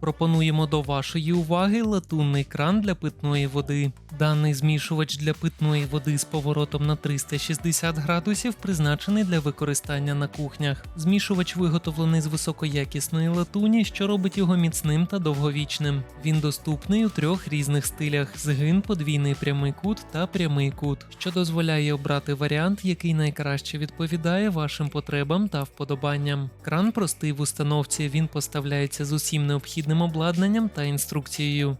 Пропонуємо до вашої уваги латунний кран для питної води. Даний змішувач для питної води з поворотом на 360 градусів призначений для використання на кухнях. Змішувач виготовлений з високоякісної латуні, що робить його міцним та довговічним. Він доступний у трьох різних стилях: згин, подвійний прямий кут та прямий кут, що дозволяє обрати варіант, який найкраще відповідає вашим потребам та вподобанням. Кран простий в установці. Він поставляється з усім необхідним обладнанням та інструкцією.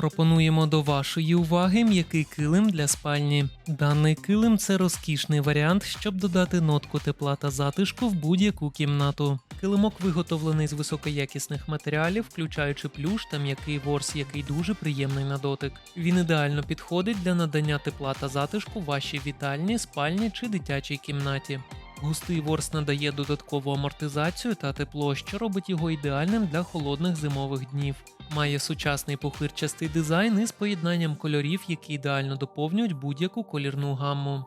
Пропонуємо до вашої уваги м'який килим для спальні. Даний килим це розкішний варіант, щоб додати нотку тепла та затишку в будь-яку кімнату. Килимок виготовлений з високоякісних матеріалів, включаючи плюш та м'який ворс, який дуже приємний на дотик. Він ідеально підходить для надання тепла та затишку вашій вітальні, спальні чи дитячій кімнаті. Густий ворс надає додаткову амортизацію та тепло, що робить його ідеальним для холодних зимових днів. Має сучасний похирчастий дизайн із поєднанням кольорів, які ідеально доповнюють будь-яку колірну гамму.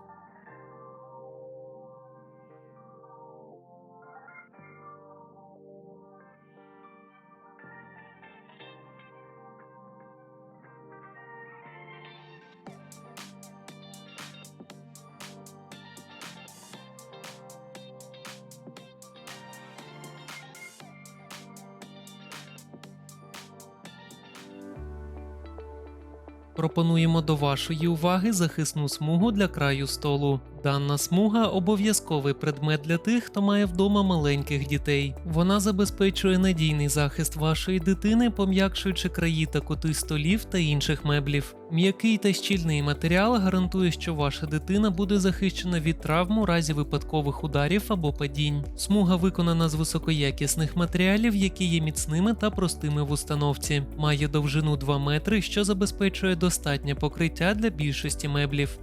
Пропонуємо до вашої уваги захисну смугу для краю столу. Дана смуга обов'язковий предмет для тих, хто має вдома маленьких дітей. Вона забезпечує надійний захист вашої дитини, пом'якшуючи краї та кути столів та інших меблів. М'який та щільний матеріал гарантує, що ваша дитина буде захищена від травм у разі випадкових ударів або падінь. Смуга виконана з високоякісних матеріалів, які є міцними та простими в установці. Має довжину 2 метри, що забезпечує достатнє покриття для більшості меблів.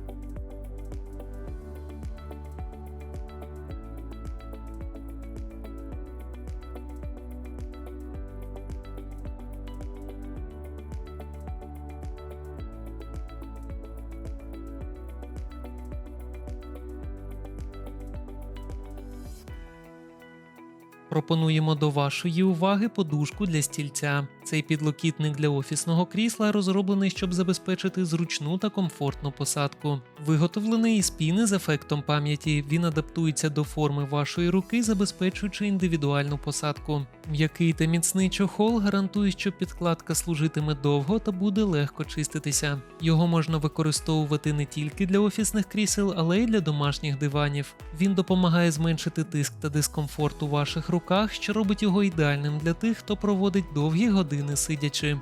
Пропонуємо до вашої уваги подушку для стільця. Цей підлокітник для офісного крісла розроблений, щоб забезпечити зручну та комфортну посадку. Виготовлений із піни з ефектом пам'яті, він адаптується до форми вашої руки, забезпечуючи індивідуальну посадку. М'який та міцний чохол гарантує, що підкладка служитиме довго та буде легко чиститися. Його можна використовувати не тільки для офісних крісел, але й для домашніх диванів. Він допомагає зменшити тиск та дискомфорт у ваших руках, що робить його ідеальним для тих, хто проводить довгі години сидячи.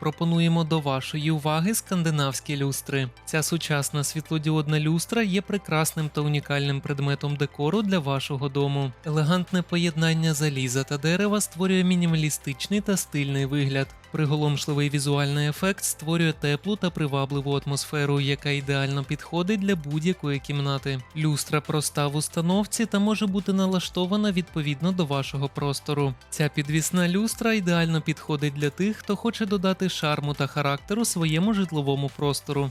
Пропонуємо до вашої уваги скандинавські люстри. Ця сучасна світлодіодна люстра є прекрасним та унікальним предметом декору для вашого дому. Елегантне поєднання заліза та дерева створює мінімалістичний та стильний вигляд. Приголомшливий візуальний ефект створює теплу та привабливу атмосферу, яка ідеально підходить для будь-якої кімнати. Люстра проста в установці та може бути налаштована відповідно до вашого простору. Ця підвісна люстра ідеально підходить для тих, хто хоче додати шарму та характеру своєму житловому простору.